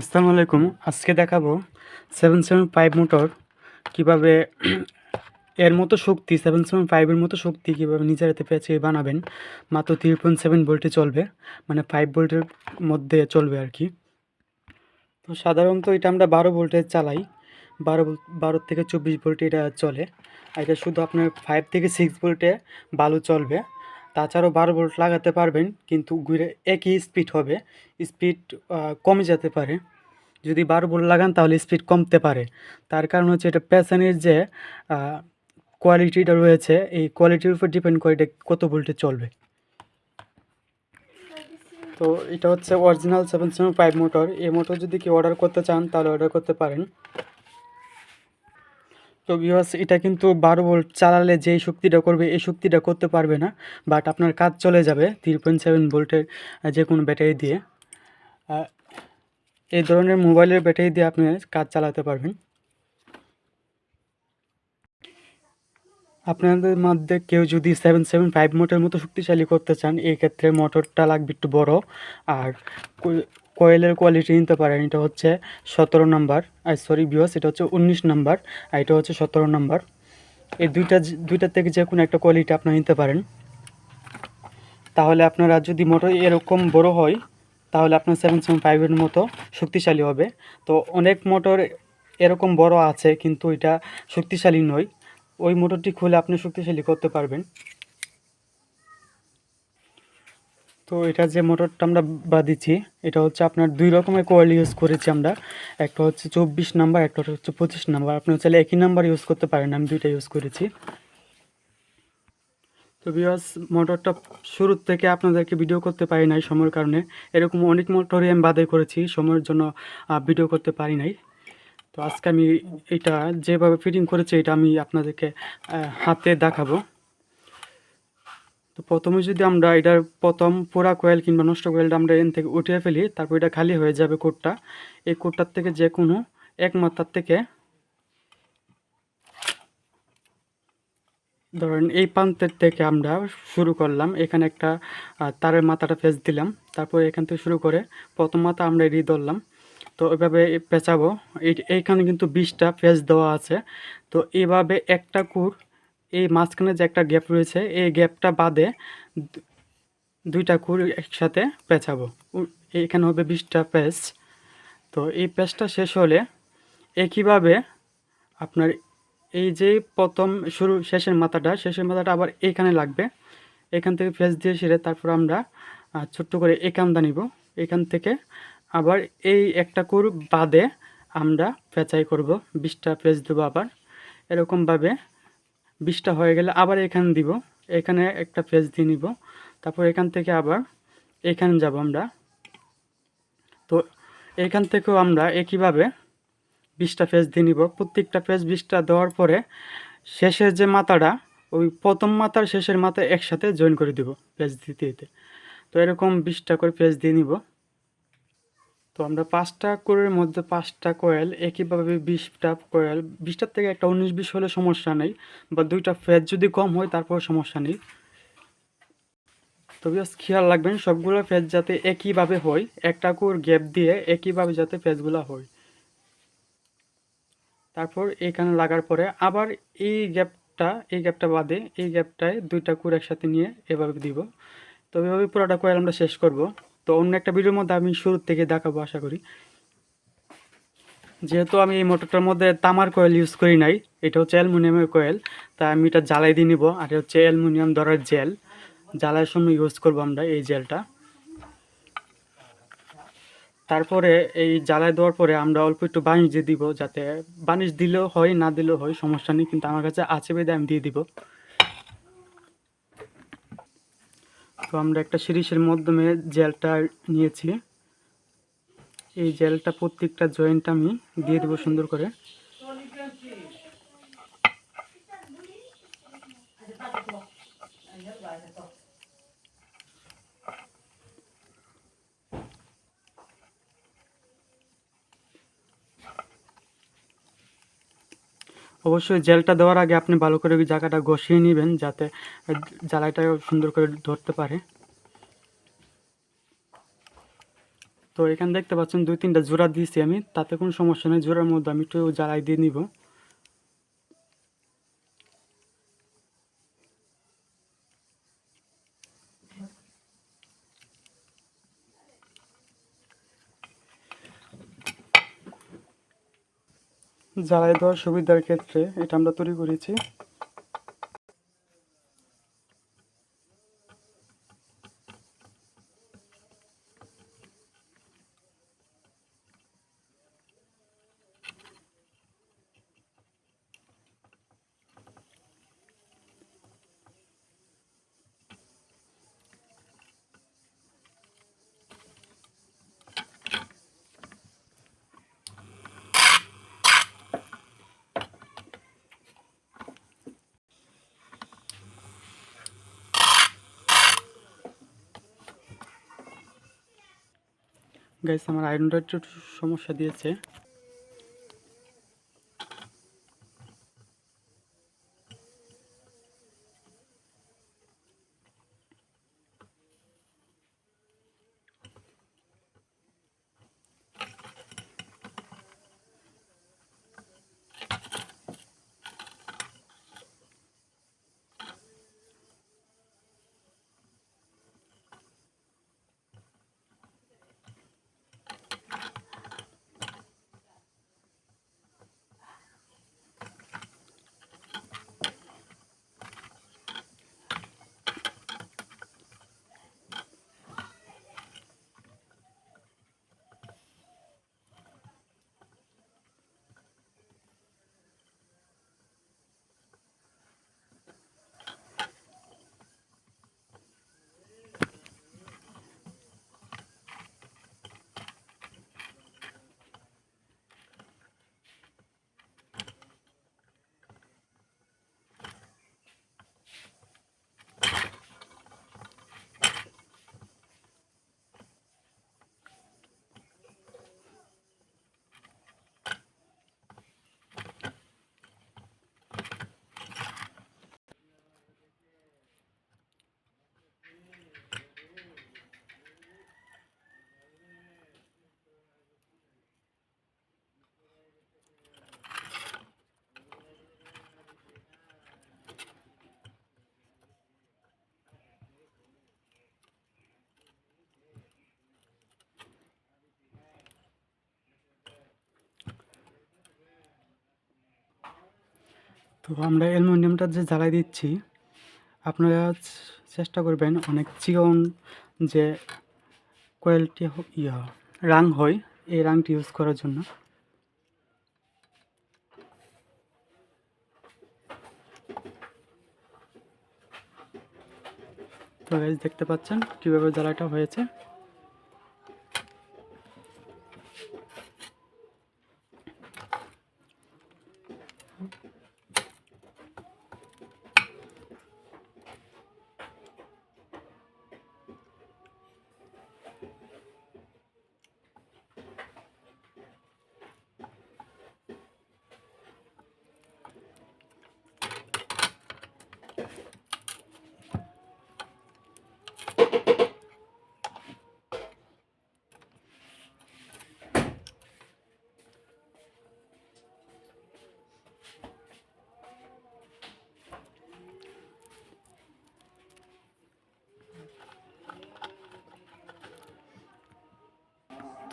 আসসালামু আলাইকুম। আজকে দেখাবো সেভেন সেভেন ফাইভ মোটর কীভাবে এর মতো শক্তি সেভেন সেভেন ফাইভের মতো শক্তি কীভাবে নিজের হাতে পেঁচে বানাবেন। মাত্র থ্রি পয়েন্ট সেভেন ভোল্টে চলবে মানে ফাইভ ভোল্টের মধ্যে চলবে আর কি। তো সাধারণত এটা আমরা বারো ভোল্টে চালাই, বারো বারো থেকে চব্বিশ ভোল্টে এটা চলে। আর এটা শুধু আপনার ফাইভ থেকে সিক্স ভোল্টে বালু চলবে। তাছাড়াও বারো ভোল্ট লাগাতে পারবেন, কিন্তু ঘুরে একই স্পিড হবে। স্পিড কমে যেতে পারে। যদি বারো ভোল্ট লাগান তাহলে স্পিড কমতে পারে। তার কারণ হচ্ছে এটা প্যাশনের যে কোয়ালিটিটা রয়েছে, এই কোয়ালিটির উপর ডিপেন্ড করে এটা কত ভোল্টে চলবে। তো এটা হচ্ছে original seven seven five motor এই মোটর যদি কেউ অর্ডার করতে চান, তাহলে অর্ডার করতে পারেন। তো ভিউয়ার্স এটা কিন্তু বারো ভোল্ট চালালে যেই শক্তিটা করবে, এই শক্তিটা করতে পারবে না। বাট আপনার কাজ চলে যাবে থ্রি পয়েন্ট সেভেন ভোল্টের যে কোনো ব্যাটারি দিয়ে। এই ধরনের মোবাইলের ব্যাটারি দিয়ে আপনি কাজ চালাতে পারবেন। আপনাদের মধ্যে কেউ যদি সেভেন সেভেন ফাইভ মোটের মতো শক্তিশালী করতে চান এই ক্ষেত্রে মোটরটা লাগবে একটু বড়। আর কয়েলের কোয়ালিটি নিতে পারেন, এটা হচ্ছে সতেরো নাম্বার। আর সরি বিওস এটা হচ্ছে উনিশ নাম্বার, আর এটা হচ্ছে সতেরো নাম্বার। এই দুইটা দুইটার থেকে যে কোনো একটা কোয়ালিটি আপনারা নিতে পারেন। তাহলে আপনারা যদি মোটর এরকম বড় হয়, তাহলে আপনার সেভেন সেভেন ফাইভের মতো শক্তিশালী হবে। তো অনেক মোটর এরকম বড় আছে, কিন্তু এটা শক্তিশালী নয়। ওই মোটরটি খুলে আপনি শক্তিশালী করতে পারবেন। তো এটা যে মোটরটা আমরা বাঁধিছি এটা হচ্ছে আপনার দুই রকমের কোয়েল ইউজ করেছি আমরা। একটা হচ্ছে চব্বিশ নাম্বার, একটা হচ্ছে পঁচিশ নাম্বার। আপনি চাইলে একই নাম্বার ইউজ করতে পারেন, আমি দুইটা ইউজ করেছি। তো বিয়াস মোটরটা শুরুর থেকে আপনাদেরকে ভিডিও করতে পারি নাই সময়ের কারণে। এরকম অনেক মোটরই আমি বাদে করেছি, সময়ের জন্য ভিডিও করতে পারি নাই। তো আজকে আমি এটা যেভাবে ফিটিং করেছি, এটা আমি আপনাদেরকে হাতে দেখাবো। তো প্রথমে যদি আমরা এটার প্রথম পোড়া কয়েল কিংবা নষ্ট কয়েলটা আমরা এন থেকে উঠিয়ে ফেলি, তারপর এটা খালি হয়ে যাবে কোটটা। এই কোটটার থেকে যে কোনো এক মাত্রার থেকে ধরেন এই প্রান্তের থেকে আমরা শুরু করলাম। এখানে একটা তারের মাথাটা ফেস দিলাম। তারপর এখান থেকে শুরু করে প্রথম মাথা আমরা এড়িয়ে ধরলাম। তো এভাবে পেঁচাবো। এই- এইখানে কিন্তু বিশটা ফেস দেওয়া আছে। তো এইভাবে একটা কুর এই মাঝখানে যে একটা গ্যাপ রয়েছে, এই গ্যাপটা বাদে দুইটা কুর একসাথে পেঁচাবো। এইখানে হবে বিশটা পেঁচ। তো এই পেঁচটা শেষ হলে একইভাবে আপনার এই যে প্রথম শুরু, শেষের মাথাটা শেষের মাথাটা আবার এখানে লাগবে। এখান থেকে ফেস দিয়ে সেরে তারপর আমরা ছোট্ট করে একামদা নিব। এখান থেকে আবার এই একটা কুর বাদে আমরা পেঁচাই করব। বিশটা পেঁচ দেবো আবার। এরকমভাবে বিশটা হয়ে গেলে আবার এখানে দিব। এখানে একটা পেজ দিয়ে নিব। তারপর এখান থেকে আবার এখানে যাব আমরা। তো এখান থেকেও আমরা একইভাবে বিশটা পেজ দিয়ে নিব। প্রত্যেকটা পেজ বিশটা দেওয়ার পরে শেষের যে মাথাটা, ওই প্রথম মাথার শেষের মাথা একসাথে জয়েন করে দিব পেজ দিতে দিতে। তো এরকম বিশটা করে পেজ দিয়ে নিব। তো আমরা পাঁচটা কোয়েলের মধ্যে পাঁচটা কোয়েল, একইভাবে বিশটা কোয়েল। বিশটার থেকে একটা উনিশ, বিশ হলে সমস্যা নেই, বা দুইটা ফেজ যদি কম হয় তারপর সমস্যা নেই। তবে খেয়াল রাখবেন, সবগুলো ফেজ যাতে একইভাবে হয়, একটা কোর গ্যাপ দিয়ে একইভাবে যাতে ফেজগুলো হয়। তারপর এখানে লাগার পরে আবার এই গ্যাপটা এই গ্যাপটা বাদে এই গ্যাপটায় দুইটা কুর একসাথে নিয়ে এভাবে দিব। তো এভাবে পুরোটা কোয়েল আমরা শেষ করব। তো অন্য একটা ভিডিওর মধ্যে আমি শুরুর থেকে দেখাবো, আশা করি। যেহেতু আমি এই মোটরটার মধ্যে তামার কয়েল ইউজ করি নাই, এটা হচ্ছে অ্যালুমিনিয়ামের কয়েল তাই আমি এটা জ্বালাই দিয়ে নিব, আর এটা হচ্ছে অ্যালুমিনিয়াম ধরার জেল জ্বালার সময় ইউজ করব আমরা এই জেলটা তারপরে এই জ্বালায় দেওয়ার পরে আমরা অল্প একটু বানিশ দিয়ে দিব, যাতে বানিশ দিলেও হয়, না দিলেও হয়, সমস্যা নেই, কিন্তু আমার কাছে আছে বেঁধে আমি দিয়ে দিব। তো আমরা একটা সিরিজের মাধ্যমে জেলটা নিয়েছি। এই জেলটা প্রত্যেকটা জয়েন্ট আমি দিয়ে দেবো সুন্দর করে। অবশ্যই জেলটা দেওয়ার আগে আপনি ভালো করে জায়গাটা ঘষিয়ে নেবেন যাতে জ্বালাইটা সুন্দর করে ধরতে পারে। তো এখানে দেখতে পাচ্ছেন দুই তিনটা জোড়া দিয়েছি আমি, তাতে কোনো সমস্যা নেই, জোড়ার মধ্যে আমি একটু জ্বালাই দিয়ে নিব। জ্বালাই দেওয়ার সুবিধার ক্ষেত্রে এটা আমরা তৈরি করেছি। গাইস আমার আয়রন একটু সমস্যা দিয়েছে। তো আমরা অ্যালুমিনিয়ামটা যে জ্বালাই দিচ্ছি, আপনারা চেষ্টা করবেন অনেক চিকন যে কোয়ালিটি ইয়া, রাং হয়, এই রাংটি ইউজ করার জন্য। তো দেখতে পাচ্ছেন কীভাবে জ্বালাটা হয়েছে?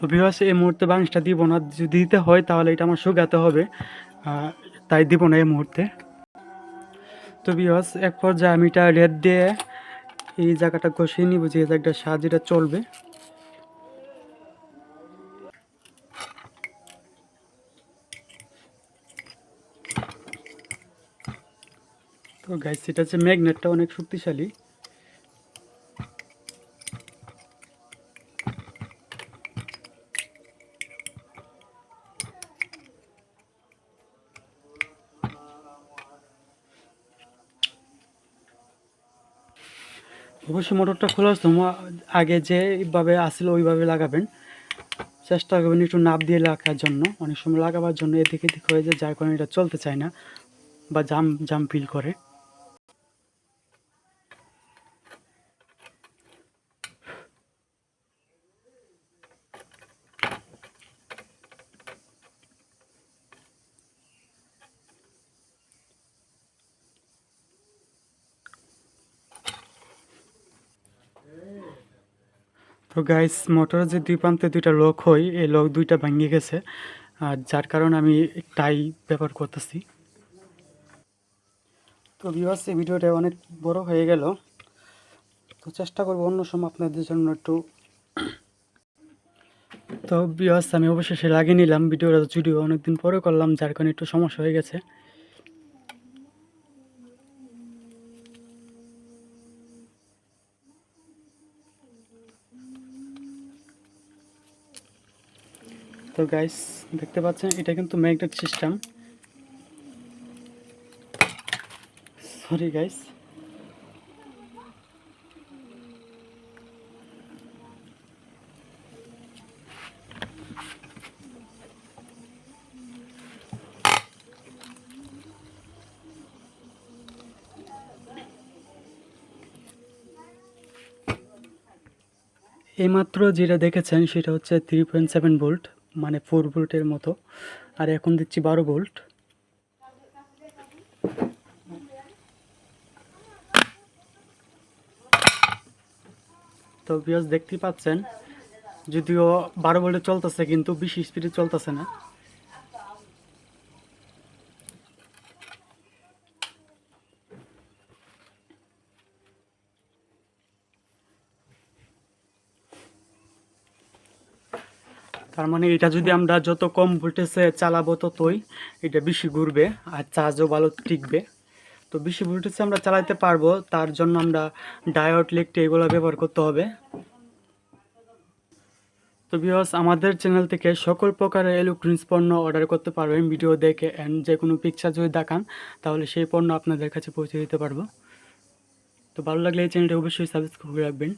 তো ভিউয়ার্স এই মুহূর্তে বাংশটা দিব না, যদি দিতে হয় তাহলে এটা আমার শুকাতে হবে। তাই দিব না এই মুহূর্তে। তো ভিউয়ার্স এক পর্যায়ে আমি এটা রেড দিয়ে এই জায়গাটা ঘষিয়ে নিব, যে জায়গাটা সাহায্যে এটা চলবে। তো গাইস এটা হচ্ছে ম্যাগনেটটা, অনেক শক্তিশালী। অবশ্যই মোটরটা খোলার সময় আগে যেভাবে আসলে, ওইভাবে লাগাবেন। চেষ্টা করবেন একটু নাপ দিয়ে লাগার জন্য। অনেক সময় লাগাবার জন্য এদিক এদিক হয়ে যায়, যার কারণে এটা চলতে চায় না বা জাম জাম ফিল করে। তো গাইস মোটরের যে দুই প্রান্তে দুইটা লক হয়, এই লক দুইটা ভাঙিয়ে গেছে। আর যার কারণে আমি টাই ব্যবহার করতেছি। তো বিবাস এই ভিডিওটা অনেক বড় হয়ে গেল। তো চেষ্টা করব অন্য সময় আপনাদের জন্য একটু। তো বিবাস আমি অবশেষে লাগিয়ে নিলাম। ভিডিওটা যদিও অনেকদিন পরে করলাম, যার কারণে একটু সমস্যা হয়ে গেছে। তো গাইস দেখতে পাচ্ছেন, এটা কিন্তু ম্যাগনেট সিস্টেম সরি গাইস এইমাত্র যেটা দেখেছেন, সেটা হচ্ছে থ্রি পয়েন্ট সেভেন ভোল্ট মানে ফোর ভোল্টের মতো। আর এখন দিচ্ছি বারো ভোল্ট। তো বিয়স দেখতেই পাচ্ছেন, যদিও বারো ভোল্টে চলতেছে, কিন্তু বেশি স্পিডে চলতেছে না। তার মানে এটা যদি আমরা যত কম ভোল্টেজে চালাবো ততই এটা বেশি ঘুরবে আর চার্জও ভালো টিকবে। তো বেশি ভোল্টেজে আমরা চালাতে পারব, তার জন্য আমরা ডায়োড লিকটি এগুলো ব্যবহার করতে হবে। তো বিকজ আমাদের চ্যানেল থেকে সকল প্রকারের ইলেকট্রনিক্স পণ্য অর্ডার করতে পারবেন। ভিডিও দেখে অ্যান্ড যে কোনো পিকচার যদি দেখান, তাহলে সেই পণ্য আপনাদের কাছে পৌঁছে দিতে পারব। তো ভালো লাগলে এই চ্যানেলটি অবশ্যই সাবস্ক্রাইব করে রাখবেন।